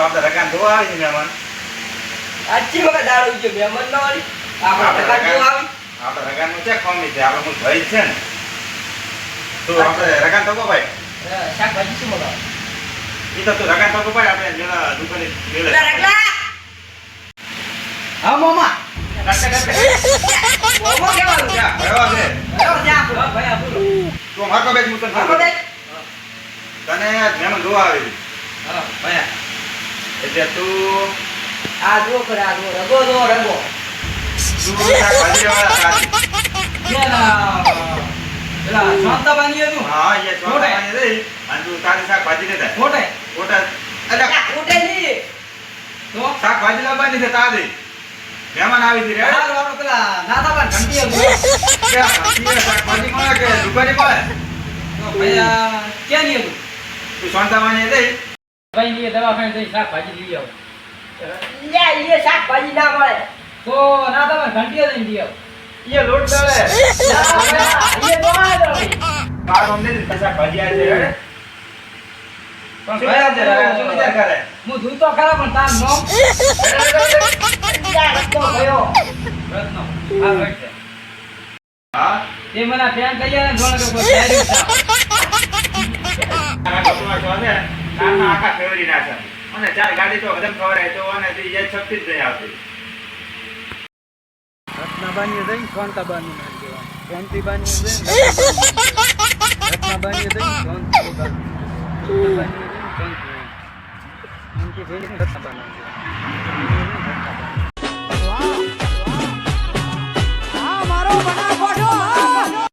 તો આપણે રકાન જોવા આવી છે મહેમાન. આજી વખત મહેમાન ન આપણે આવી. આપણે છે ખોમી છે? આપણે ભાઈ છે ને? તો આપણે રકાન તો ભાઈ હા, શાકભાજી શું મંગાવો? ઈ તો તું રકાન તો ભાઈ આપણે મેલા દુકાને મેલે રગલા રગલા હા મામા. ઓમો કેવાનું જા, ભરવા દે. ચાલો જા બોલો ભાઈ આ બોલો. મારકો બેસ, હું તને મહેમાન જોવા આવી છે. હા ભાઈ એટલે તું આ જો કરે આ જો રગો જો રગો. શાકભાજી લાવવાની છે તારી. મહેમાન આવી હતી રે. આપણે પેલા નાતાબા ઘંટી હતું કે દુકાની મળે? ક્યાં નહીં હતું? તું શાંતાવાની રહી. ભાઈ ની દવાખાને જઈ શાકભાજી લઈ આવો લ્યા ઈએ શાકભાજી ના મળે તો નાતાબા ઘંટી જઈને લઈ આવો ઈ લોટ દળે. ના ભાઈ ઈએ તો આ દો મારો અમને શાકભાજી આવે છે પણ શું વિચાર કરે? શું વિચાર કરે? હું ધૂળ તો ખરા પણ તાર નો લ્યા રગો ભયો આ right છે. હા? તે મને ફેન કહી કે કોઈ આખા ફેરવી નાખે. અને ચાર ગાડી તો બધા ખવડાય તો અને બીજા શક્તિ જ નહીં આવતી રત્નાબાની જઈને શાંતાબાની નામ દેવાનું શાંતિબાની જઈને રત્નાબાની જઈને શાંતિબાની રત્નાબાની જઈને શાંતિબાની. રત્નાબાની.